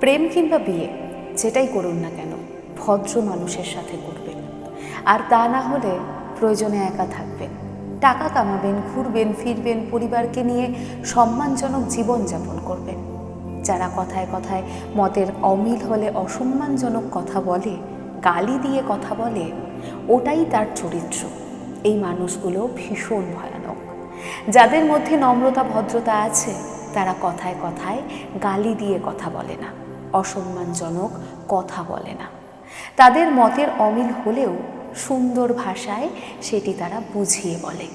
প্রেম কিংবা বিয়ে, যেটাই করুন না কেন, ভদ্র মানুষের সাথে করবেন। আর তা না হলে প্রয়োজনে একা থাকবেন। টাকা কামাবেন, ঘুরবেন, ফিরবেন, পরিবারকে নিয়ে সম্মানজনক জীবনযাপন করবেন। যারা কথায় কথায় মতের অমিল হলে অসম্মানজনক কথা বলে, গালি দিয়ে কথা বলে, ওটাই তার চরিত্র। এই মানুষগুলো ভীষণ ভয়ানক। যাদের মধ্যে নম্রতা, ভদ্রতা আছে, তারা কথায় কথায় গালি দিয়ে কথা বলে না। অসম্মানজনক কথা বলে না। তাদের মতের অমিল হলেও সুন্দর ভাষায় সেটি তারা বুঝিয়ে বলে।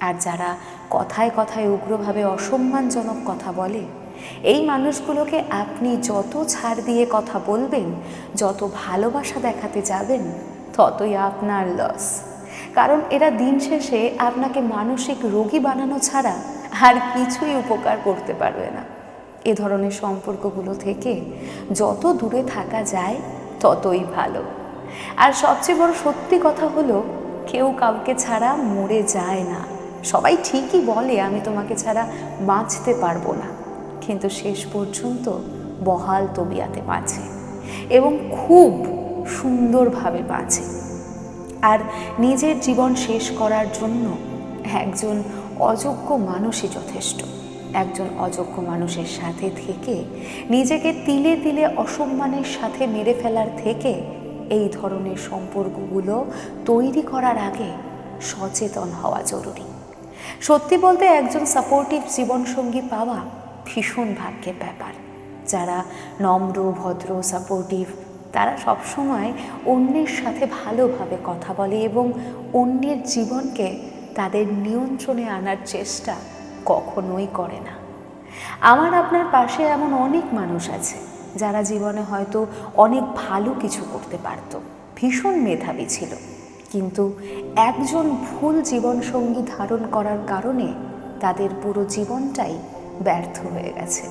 আর যারা কথায় কথায় উগ্রভাবে অসম্মানজনক কথা বলে, এই মানুষগুলোকে আপনি যত ছাড় দিয়ে কথা বলবেন, যত ভালোবাসা দেখাতে যাবেন, ততই আপনার লস কারণ এরা দিন শেষে আপনাকে মানসিক রোগী বানানো ছাড়া আর কিছুই উপকার করতে পারবে না। এ ধরনের সম্পর্কগুলো থেকে যত দূরে থাকা যায়, ততই ভালো। আর সবচেয়ে বড় সত্যি কথা হলো, কেউ কাউকে ছাড়া মরে যায় না। সবাই ঠিকই বলে, আমি তোমাকে ছাড়া বাঁচতে পারব না। কিন্তু শেষ পর্যন্ত বহাল তবিয়াতে বাঁচে এবং খুব সুন্দরভাবে বাঁচে। আর নিজের জীবন শেষ করার জন্য একজন অযোগ্য মানুষই যথেষ্ট। একজন অযোগ্য মানুষের সাথে থেকে নিজেকে তিলে তিলে অসম্মানের সাথে মেরে ফেলার থেকে এই ধরনের সম্পর্কগুলো তৈরি করার আগে সচেতন হওয়া জরুরি। সত্যি বলতে একজন সাপোর্টিভ জীবনসঙ্গী পাওয়া ভীষণ ভাগ্যের ব্যাপার। যারা নম্র, ভদ্র সাপোর্টিভ তারা সবসময় অন্যের সাথে ভালোভাবে কথা বলে এবং অন্যের জীবনকে তাদের নিয়ন্ত্রণে আনার চেষ্টা কখনোই করে না। আমার আপনার পাশে এমন অনেক মানুষ আছে, যারা জীবনে হয়তো অনেক ভালো কিছু করতে পারত, ভীষণ মেধাবী ছিল। কিন্তু একজন ভুল জীবনসঙ্গী ধারণ করার কারণে তাদের পুরো জীবনটাই ব্যর্থ হয়ে গেছে।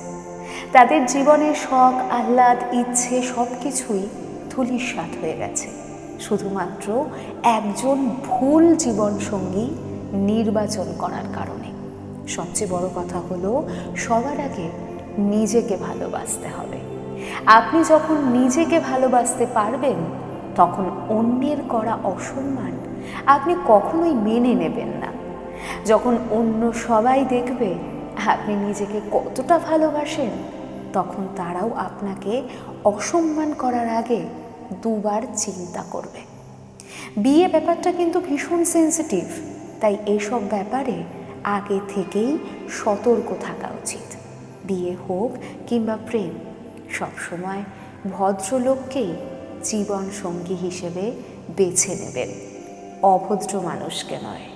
তাদের জীবনের শখ, আহ্লাদ, ইচ্ছে সব কিছুই ধুলিস্বাদ হয়ে গেছে। শুধুমাত্র একজন ভুল জীবনসঙ্গী নির্বাচন করার কারণে। সবচেয়ে বড় কথা হলো, সবার আগে নিজেকে ভালোবাসতে হবে। আপনি যখন নিজেকে ভালোবাসতে পারবেন, তখন অন্যের করা অসম্মান আপনি কখনোই মেনে নেবেন না। যখন অন্য সবাই দেখবে আপনি নিজেকে কতটা ভালোবাসেন, তখন তারাও আপনাকে অসম্মান করার আগে দুবার চিন্তা করবে। বিয়ে ব্যাপারটা কিন্তু ভীষণ সেন্সিটিভ তাই এসব ব্যাপারে আগে থেকেই সতর্ক থাকা উচিত। বিয়ে হোক কিংবা প্রেম, সবসময় ভদ্রলোককেই জীবন সঙ্গী হিসেবে বেছে নেবেন। অভদ্র মানুষকে নয়।